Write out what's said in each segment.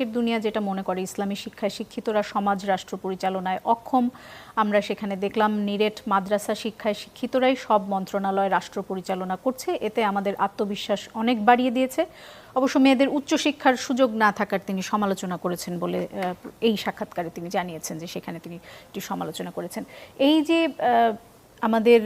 আজকের দুনিয়া যেটা মনে করে, ইসলামী শিক্ষায় শিক্ষিতরা সমাজ, রাষ্ট্র পরিচালনায় অক্ষম। আমরা সেখানে দেখলাম নিরেট মাদ্রাসা শিক্ষায় শিক্ষিতরাই সব মন্ত্রণালয়, রাষ্ট্র পরিচালনা করছে। এতে আমাদের আত্মবিশ্বাস অনেক বাড়িয়ে দিয়েছে। অবশ্য মেয়েদের উচ্চশিক্ষার সুযোগ না থাকার তিনি সমালোচনা করেছেন বলে এই সাক্ষাৎকারে তিনি জানিয়েছেন যে সেখানে তিনি একটি সমালোচনা করেছেন। এই যে আমাদের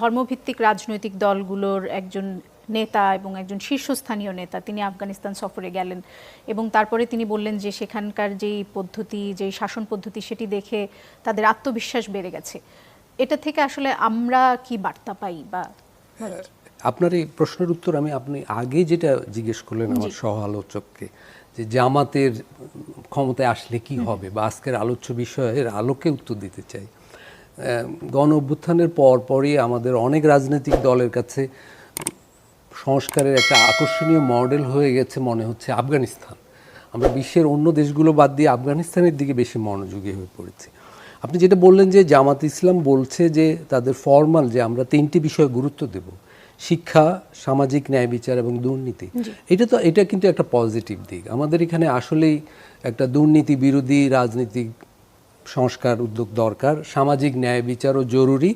ধর্মভিত্তিক রাজনৈতিক দলগুলোর একজন নেতা এবং একজন শীর্ষস্থানীয় নেতা তিনি আফগানিস্তান সফরে গেলেন এবং তারপরে তিনি বললেন যে সেখানকার যেই পদ্ধতি যেই শাসন পদ্ধতি সেটি দেখে তাদের আত্মবিশ্বাস বেড়ে গেছে। এটা থেকে আসলে আমরা কি বার্তা পাই বা আপনার এই প্রশ্নের উত্তর আমি আপনি আগে যেটা জিজ্ঞেস করলেন আমার সহ আলোচককে যে জামাতের ক্ষমতায় আসলে কি হবে বা আজকের আলোচ্য বিষয়ের আলোকে উত্তর দিতে চাই। আহ, গণ অভ্যুত্থানের পর পরই আমাদের অনেক রাজনৈতিক দলের কাছে সংস্কারের একটা আকর্ষণীয় মডেল হয়ে গেছে মনে হচ্ছে আফগানিস্তান। আমরা বিশ্বের অন্য দেশগুলো বাদ দিয়ে আফগানিস্তানের দিকে বেশি মনোযোগী হয়ে পড়েছি। আপনি যেটা বললেন যে জামাত ইসলাম বলছে যে তাদের ফর্মাল যে আমরা তিনটি বিষয়ে গুরুত্ব দেব শিক্ষা সামাজিক ন্যায় বিচার এবং দুর্নীতি। এটা তো এটা কিন্তু একটা পজিটিভ দিক। আমাদের এখানে আসলেই একটা দুর্নীতি বিরোধী রাজনীতি সংস্কার উদ্যোগ দরকার, সামাজিক ন্যায় বিচারও জরুরি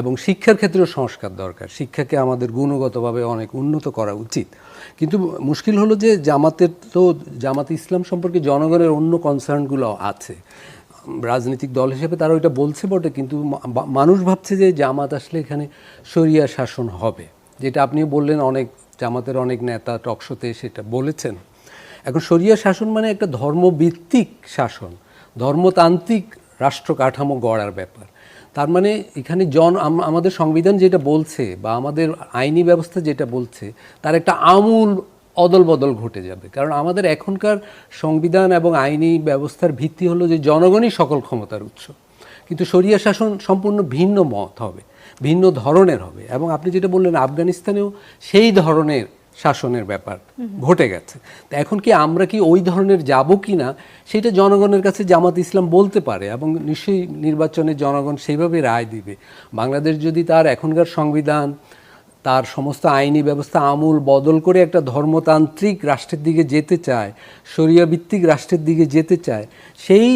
এবং শিক্ষার ক্ষেত্রেও সংস্কার দরকার। শিক্ষাকে আমাদের গুণগতভাবে অনেক উন্নত করা উচিত। কিন্তু মুশকিল হলো যে জামাতের তো, জামাত ইসলাম সম্পর্কে জনগণের অন্য কনসার্নগুলো আছে। রাজনৈতিক দল হিসেবে তারা ওইটা বলছে বটে, কিন্তু মানুষ ভাবছে যে জামাত আসলে এখানে শরিয়া শাসন হবে। যেটা আপনিও বললেন, অনেক জামাতের অনেক নেতা টকশোতে সেটা বলেছেন। এখন শরিয়া শাসন মানে একটা ধর্মভিত্তিক শাসন। ধর্মতান্ত্রিক রাষ্ট্র কাঠামো গড়ার ব্যাপার। তার মানে এখানে জন আমাদের সংবিধান যেটা বলছে বা আমাদের আইনি ব্যবস্থা যেটা বলছে, তার একটা আমূল অদল বদল ঘটে যাবে। কারণ আমাদের এখনকার সংবিধান এবং আইনি ব্যবস্থার ভিত্তি হলো যে জনগণই সকল ক্ষমতার উৎস। কিন্তু শরিয়া শাসন সম্পূর্ণ ভিন্ন মত হবে, ভিন্ন ধরনের হবে। এবং আপনি যেটা বললেন, আফগানিস্তানেও সেই ধরনের শাসনের ব্যাপার, ঘটে গেছে। তো এখন কি আমরা কি ওই ধরনের যাব কি না সেটা জনগণের কাছে জামাত ইসলাম বলতে পারে এবং নিশ্চয়ই নির্বাচনে জনগণ সেইভাবে রায় দিবে। বাংলাদেশ যদি তার এখনকার সংবিধান, তার সমস্ত আইনি ব্যবস্থা আমূল বদল করে একটা ধর্মতান্ত্রিক রাষ্ট্রের দিকে যেতে চায়, শরিয়া ভিত্তিক রাষ্ট্রের দিকে যেতে চায়, সেই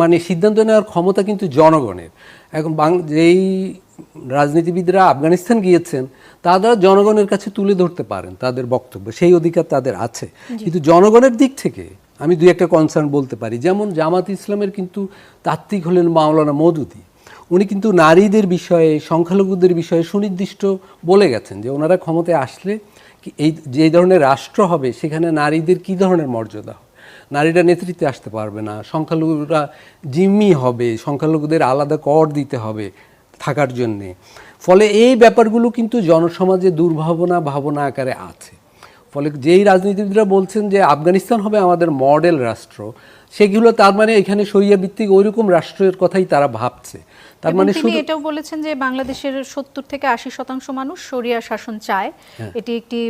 মানে সিদ্ধান্ত নেওয়ার ক্ষমতা কিন্তু জনগণের। এখন বাং, যেই রাজনীতিবিদরা আফগানিস্তান গিয়েছেন তারা জনগণের কাছে তুলে ধরতে পারেন তাদের বক্তব্য সেই অধিকার তাদের আছে। কিন্তু জনগণের দিক থেকে আমি দুই একটা কনসার্ন বলতে পারি। যেমন জামাত ইসলামের কিন্তু তাত্ত্বিক হলেন মাওলানা মদুদি। উনি কিন্তু নারীদের বিষয়ে সংখ্যালঘুদের বিষয়ে সুনির্দিষ্ট বলে গেছেন যে ওনারা ক্ষমতায় আসলে এই যে ধরনের রাষ্ট্র হবে সেখানে নারীদের কি ধরনের মর্যাদা হবে? নারীরা নেতৃত্বে আসতে পারবে না সংখ্যালঘুরা জিম্মি হবে সংখ্যালঘুদের আলাদা কর দিতে হবে। থাকার জন্যে। ফলে এই ব্যাপারগুলো কিন্তু জনসমাজে দুর্ভাবনা ভাবনা আকারে আছে। ফলে যেই রাজনীতিবিদরা বলছেন যে, আফগানিস্তান হবে আমাদের মডেল রাষ্ট্র। সেগুলো তার মানে এখানে শরিয়া ভিত্তিক ওইরকম রাষ্ট্রের কথাই তারা ভাবছে। তার মানে শুধু এটাও বলেছেন যে বাংলাদেশের সত্তর থেকে আশি শতাংশ মানুষ শরিয়া শাসন চায়। হ্যাঁ। এটি একটি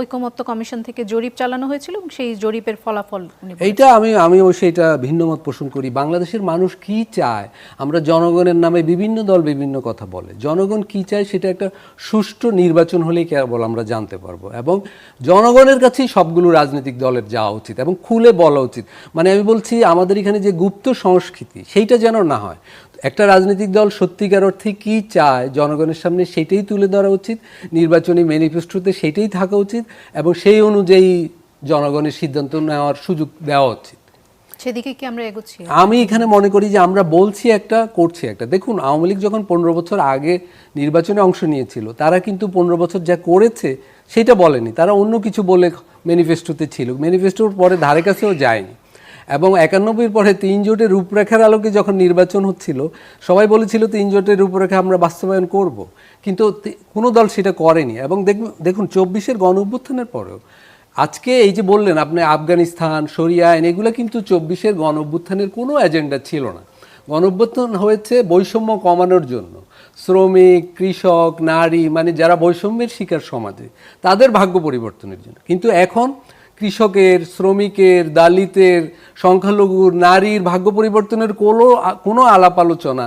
ঐকমত্য কমিশন থেকে জরিপ চালানো হয়েছিল এবং সেই জরিপের ফলাফল এইটা আমি আমি অবশ্যই এটা ভিন্ন মত পোষণ করি। বাংলাদেশের মানুষ কি চায়? আমরা জনগণের নামে বিভিন্ন দল বিভিন্ন কথা বলে। জনগণ কি চায় সেটা একটা সুষ্ঠু নির্বাচন হলেই কেবল আমরা জানতে পারব। এবং জনগণের কাছেই সবগুলো রাজনৈতিক দলের যাওয়া উচিত এবং খুলে বলা উচিত। মানে আমি বলছি আমাদের এখানে যে গুপ্ত সংস্কৃতি সেইটা যেন না হয়। একটা রাজনৈতিক দল সত্যিকার অর্থে কি চায় জনগণের সামনে সেটাই তুলে ধরা উচিত। নির্বাচনী ম্যানিফেস্টোতে সেটাই থাকা উচিত এবং সেই অনুযায়ী জনগণের সিদ্ধান্ত নেওয়ার সুযোগ দেওয়া উচিত। সেদিকে কি আমরা এগোচ্ছি? আমি এখানে মনে করি যে আমরা বলছি একটা করছি একটা। দেখুন আওয়ামী লীগ যখন পনেরো বছর আগে নির্বাচনে অংশ নিয়েছিল তারা কিন্তু পনেরো বছর যা করেছে সেটা বলেনি। তারা অন্য কিছু বলে ম্যানিফেস্টোতে ছিল। ম্যানিফেস্টোর পরে ধারে কাছেও যায়নি। এবং একানব্বইয়ের পরে তিন জোটের রূপরেখার আলোকে যখন নির্বাচন হচ্ছিল, সবাই বলেছিল তিন জোটের রূপরেখা আমরা বাস্তবায়ন করব। কিন্তু কোনো দল সেটা করেনি। এবং দেখুন দেখুন, চব্বিশের গণ অভ্যুত্থানের পরেও, আজকে এই যে বললেন আপনি আফগানিস্তান সরিয়া আইন, এগুলো কিন্তু চব্বিশের গণ অভ্যুত্থানের কোনো এজেন্ডা ছিল না। গণ অভ্যুত্থান হয়েছে বৈষম্য কমানোর জন্য। শ্রমিক, কৃষক, নারী মানে যারা বৈষম্যের শিকার সমাজে, তাদের ভাগ্য পরিবর্তনের জন্য। কিন্তু এখন কৃষকের শ্রমিকের দালিতের সংখ্যালঘুর নারীর ভাগ্য পরিবর্তনের কোনো কোনো আলাপ আলোচনা